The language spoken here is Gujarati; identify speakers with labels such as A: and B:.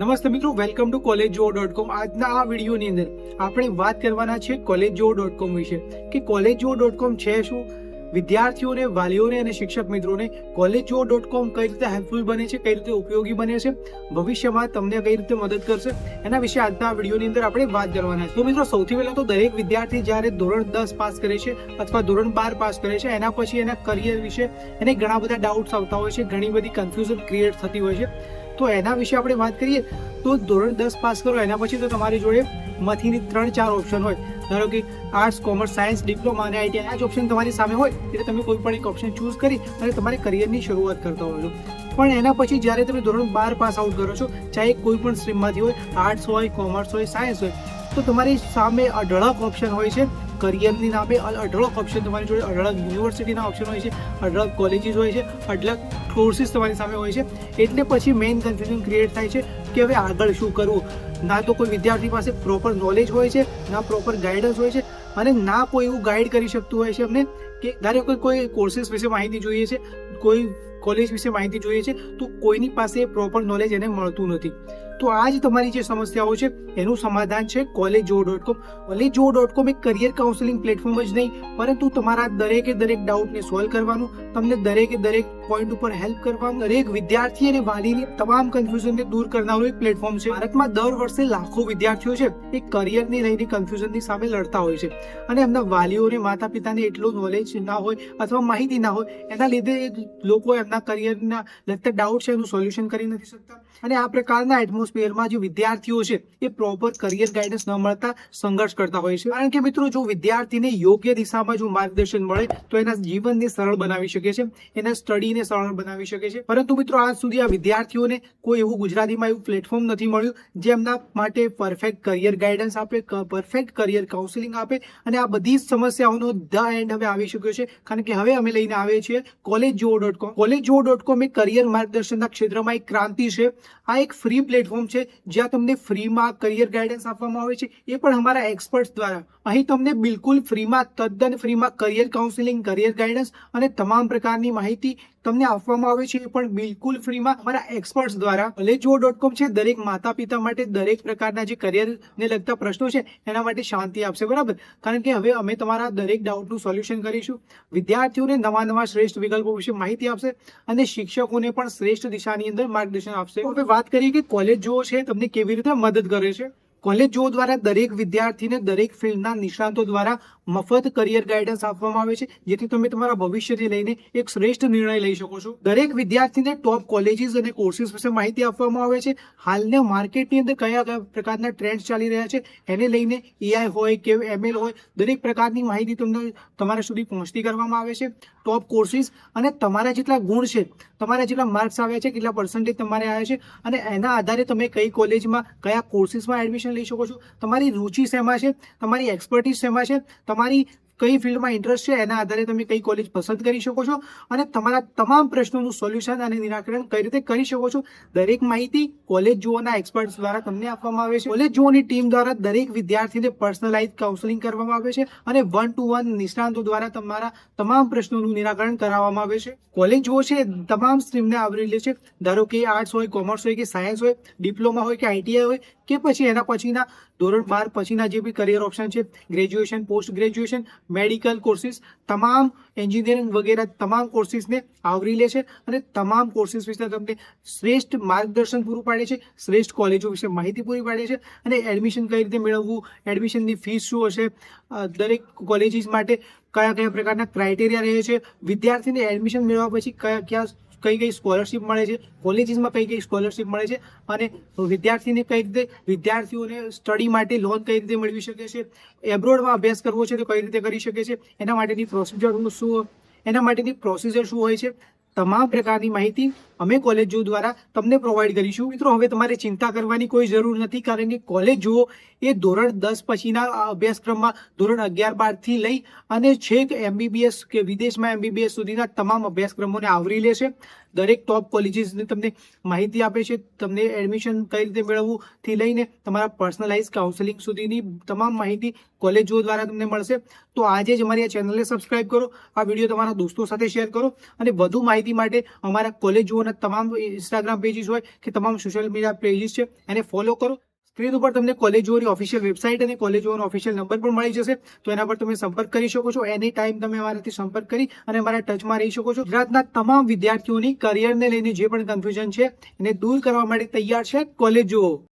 A: નમસ્તે મિત્રો વેલકમ ટુ કોલેજ જો ડોટ કોમ આજના આ વિડીયોની અંદર આપણે વાત કરવાના છે કોલેજ જો ડોટ કોમ વિશે. કે કોલેજ જો ડોટ કોમ છે શું? વિદ્યાર્થીઓને, વાલીઓને અને શિક્ષક મિત્રોને કોલેજ જો ડોટ કોમ કઈ રીતે હેલ્પફુલ બને છે, કઈ રીતે ઉપયોગી બને છે, ભવિષ્યમાં તમને કઈ રીતે મદદ કરશે, એના વિશે આજના વિડીયોની અંદર આપણે વાત કરવાના છે. તો મિત્રો, સૌથી પહેલા તો દરેક વિદ્યાર્થી જ્યારે ધોરણ દસ પાસ કરે છે અથવા ધોરણ બાર પાસ કરે છે, એના પછી એના કરિયર વિશે એને ઘણા બધા ડાઉટ્સ આવતા હોય છે, ઘણી બધી કન્ફ્યુઝન ક્રિએટ થતી હોય છે. તો એના વિશે આપણે વાત કરીએ તો ધોરણ દસ પાસ કરો, એના પછી તો તમારી જોડે મથીની ત્રણ ચાર ઓપ્શન હોય. ધારો કે આર્ટ્સ કોમર્સ સાયન્સ ડિપ્લોમા અને આઈટી આ જ ઓપ્શન તમારી સામે હોય, એટલે તમે કોઈ પણ એક ઓપ્શન ચૂઝ કરી અને તમારે કરિયરની શરૂઆત કરતા હોય છો. પણ એના પછી જ્યારે તમે ધોરણ બાર પાસ આઉટ કરો છો, ચાહે કોઈ પણ સ્ટ્રીમમાંથી હોય આર્ટ્સ હોય કોમર્સ હોય સાયન્સ હોય, તો તમારી સામે અઢળક ઓપ્શન હોય છે. કરિયરની નામે અઢળક ઓપ્શન તમારી જોડે, અઢળક યુનિવર્સિટીના ઓપ્શન હોય છે, અઢળક કોલેજીસ હોય છે, અઢળક કોર્સીસ તમારી સામે હોય છે. એટલે પછી મેઇન કન્ફ્યુઝન ક્રિએટ થાય છે કે હવે આગળ શું કરવું? ના તો કોઈ વિદ્યાર્થી પાસે પ્રોપર નોલેજ હોય છે, ના પ્રોપર ગાઈડન્સ હોય છે, અને ના કોઈ એવું ગાઈડ કરી શકતું હોય છે અમને કે ધારો કે કોઈ કોર્સીસ વિશે માહિતી જોઈએ છે કોઈ કોલેજ વિશે માહિતી જોઈએ છે, તો કોઈની પાસે પ્રોપર નોલેજ એને મળતું નથી. તો આ જ તમારી જે સમસ્યાઓ છે, એનું સમાધાન છે કોલેજ જો ડોટ કોમ કોલેજ જો ડોટ કોમ એક કરિયર કાઉન્સેલિંગ પ્લેટફોર્મ જ નહીં, પરંતુ તમારા દરેકે દરેક ડાઉટને સોલ્વ કરવાનું, તમને દરેકે દરેક પોઈન્ટ ઉપર હેલ્પ કરવાનું. દરેક વિદ્યાર્થી અને વાલીની તમામ કન્ફ્યુઝનને દૂર કરનારું એક પ્લેટફોર્મ છે. ભારતમાં દર વર્ષે લાખો વિદ્યાર્થીઓ છે, એ કરિયરની લઈને કન્ફ્યુઝનની સામે લડતા હોય છે. અને એમના વાલીઓને માતા પિતાને એટલું નોલેજ ના હોય, અથવા માહિતી ના હોય, એના લીધે લોકો એમના કરિયરના લગતા ડાઉટ છે, એનું સોલ્યુશન કરી નથી શકતા. અને આ પ્રકારના એટમોસ્ફિયરમાં જે વિદ્યાર્થીઓ છે, એ પ્રોપર કરિયર ગાઈડન્સ ન મળતા સંઘર્ષ કરતા હોય છે. કારણ કે મિત્રો, જો વિદ્યાર્થીને યોગ્ય દિશામાં જો માર્ગદર્શન મળે, તો એના જીવનને સરળ બનાવી શકે છે, એના સ્ટડીને સરળ બનાવી શકે છે. પરંતુ મિત્રો, આજ સુધી આ વિદ્યાર્થીઓને કોઈ એવું ગુજરાતીમાં એવું પ્લેટફોર્મ નથી મળ્યું, જે એમના માટે પરફેક્ટ કરિયર ગાઈડન્સ આપે પરફેક્ટ કરિયર કાઉન્સિલિંગ આપે, અને આ બધી જ સમસ્યાઓનો ધ એન્ડ હવે આવી શક્યો છે. કારણ કે હવે અમે લઈને આવીએ છીએ કોલેજ જો ડોટ કોમ કોલેજ જો ડોટ કોમ એ કરિયર માર્ગદર્શનના ક્ષેત્રમાં એક ક્રાંતિ છે. આ એક ફ્રી પ્લેટફોર્મ છે, જ્યાં તમને ફ્રીમાં કરિયર ગાઈડન્સ આપવામાં આવે છે. એ પણ અમારા એક્સપર્ટ્સ દ્વારા. અહીં તમને બિલકુલ ફ્રીમાં તદ્દન ફ્રીમાં કરિયર કાઉન્સિલિંગ કરિયર ગાઈડન્સ અને તમામ પ્રકારની માહિતી તમને આપવામાં આવે છે. એ પણ બિલકુલ ફ્રીમાં અમારા એક્સપર્ટ્સ દ્વારા કોલેજ કોલેજો ડોટ કોમ છે. દરેક માતા પિતા માટે દરેક પ્રકારના જે કરિયરને લગતા પ્રશ્નો છે, એના માટે શાંતિ આપશે. બરાબર? કારણ કે હવે અમે તમારા દરેક ડાઉટનું સોલ્યુશન કરીશું. વિદ્યાર્થીઓને નવા નવા શ્રેષ્ઠ વિકલ્પો વિશે માહિતી આપશે અને શિક્ષકોને પણ શ્રેષ્ઠ દિશાની અંદર માર્ગદર્શન આપશે. હવે વાત કરીએ કે કોલેજ જો છે, તમને કેવી રીતે મદદ કરે છે? કોલેજો દ્વારા દરેક વિદ્યાર્થીને દરેક ફિલ્ડના નિષ્ણાતો દ્વારા મફત કરિયર ગાઈડન્સ આપવામાં આવે છે, જેથી તમે તમારા ભવિષ્યથી લઈને એક શ્રેષ્ઠ નિર્ણય લઈ શકો છો. દરેક વિદ્યાર્થીને ટોપ કોલેજીસ અને કોર્સીસ વિશે માહિતી આપવામાં આવે છે. હાલના માર્કેટની અંદર કયા કયા પ્રકારના ટ્રેન્ડ ચાલી રહ્યા છે, એને લઈને એઆઈ હોય કે એમએલ હોય, દરેક પ્રકારની માહિતી તમને તમારા સુધી પહોંચતી કરવામાં આવે છે. ટોપ કોર્સીસ અને તમારા જેટલા ગુણ છે, તમારા જેટલા માર્ક્સ આવ્યા છે, કેટલા પર્સન્ટેજ તમારે આવ્યા છે, અને એના આધારે તમે કઈ કોલેજમાં, કયા કોર્સીસમાં એડમિશન લઈ શકો છો. તમારી રુચિ શેમાં છે, તમારી એક્સપર્ટીઝ શેમાં છે, તમારી money કઈ ફિલ્ડમાં ઇન્ટરેસ્ટ છે, એના આધારે તમે કઈ કોલેજ પસંદ કરી શકો છો અને તમારા તમામ પ્રશ્નોનું સોલ્યુશન અને નિરાકરણ કઈ રીતે કરી શકો છો. દરેક માહિતી કોલેજ જુઓના એક્સપર્ટ્સ દ્વારા તમને આપવામાં આવે છે. કોલેજ જુઓની ટીમ દ્વારા દરેક વિદ્યાર્થીને પર્સનલાઇઝ કાઉન્સેલિંગ કરવામાં આવે છે અને વન ટુ વન નિષ્ણાંતો દ્વારા તમારા તમામ પ્રશ્નોનું નિરાકરણ કરાવવામાં આવે છે. કોલેજ જુઓ છે, તમામ સ્ટ્રીમને આવરી લે છે. ધારો કે આર્ટ્સ હોય કોમર્સ હોય કે સાયન્સ હોય ડિપ્લોમા હોય કે આઈટીઆઈ હોય કે પછી એના પછીના ધોરણ બાર પછીના જે બી કરિયર ઓપ્શન છે graduation post graduation medical courses, તમામ એન્જિનિયરિંગ વગેરે તમામ કોર્સિસને આવરી લે છે અને તમામ કોર્સિસ વિશે તમને શ્રેષ્ઠ માર્ગદર્શન પૂરું પાડે છે, શ્રેષ્ઠ કોલેજો વિશે માહિતી પૂરી પાડે છે અને એડમિશન કઈ રીતે મેળવવું, એડમિશનની ફીસ શું હશે દરેક કોલેજીસ માટે કયા કયા પ્રકારના ક્રાઇટેરિયા રહે છે, વિદ્યાર્થીને એડમિશન મેળવ્યા પછી કયા કયા કઈ કઈ સ્કોલરશિપ મળે છે કોલેજીસમાં કઈ કઈ સ્કોલરશિપ મળે છે અને વિદ્યાર્થીને કઈ રીતે વિદ્યાર્થીઓને સ્ટડી માટે લોન કઈ રીતે મેળવી શકે છે એબ્રોડમાં અભ્યાસ કરવો છે તો કઈ રીતે કરી શકે છે, એના માટેની પ્રોસિજર શું, એના માટેની પ્રોસિજર શું હોય છે, તમામ પ્રકારની માહિતી અમે કોલેજો દ્વારા તમને પ્રોવાઈડ કરીશું. મિત્રો, હવે તમારે ચિંતા કરવાની કોઈ જરૂર નથી, કારણ કે કોલેજો એ ધોરણ દસ પછીના અભ્યાસક્રમમાં ધોરણ અગિયાર બારથી લઈ અને છેક એમબીબીએસ કે વિદેશમાં એમબીબીએસ સુધીના તમામ અભ્યાસક્રમોને આવરી લેશે. દરેક ટોપ કોલેજીસને તમને માહિતી આપે છે. તમને એડમિશન કઈ રીતે મેળવવું થી લઈને તમારા પર્સનલાઇઝ કાઉન્સેલિંગ સુધીની તમામ માહિતી કોલેજો દ્વારા તમને મળશે. તો આજે જ અમારી આ ચેનલને સબસ્ક્રાઇબ કરો. આ વીડિયો તમારા દોસ્તો સાથે શેર કરો અને વધુ માહિતી માટે અમારા કોલેજોના ગુજરાતના તમામ ઇન્સ્ટાગ્રામ પેજીસ હોય કે તમામ સોશિયલ મીડિયા પેજીસ છે, એને ફોલો કરો. સ્ક્રીન ઉપર તમને કોલેજોની ઓફિશિયલ વેબસાઇટ અને કોલેજોનો ઓફિશિયલ નંબર પણ મળી જશે. તો એના પર તમે સંપર્ક કરી શકો છો. એની ટાઈમ તમે અમારાથી સંપર્ક કરી અને અમારા ટચમાં રહી શકો છો. ગુજરાતના તમામ વિદ્યાર્થીઓની કરિયરને લઈને જે પણ કન્ફ્યુઝન છે, એને દૂર કરવા માટે તૈયાર છે કોલેજો.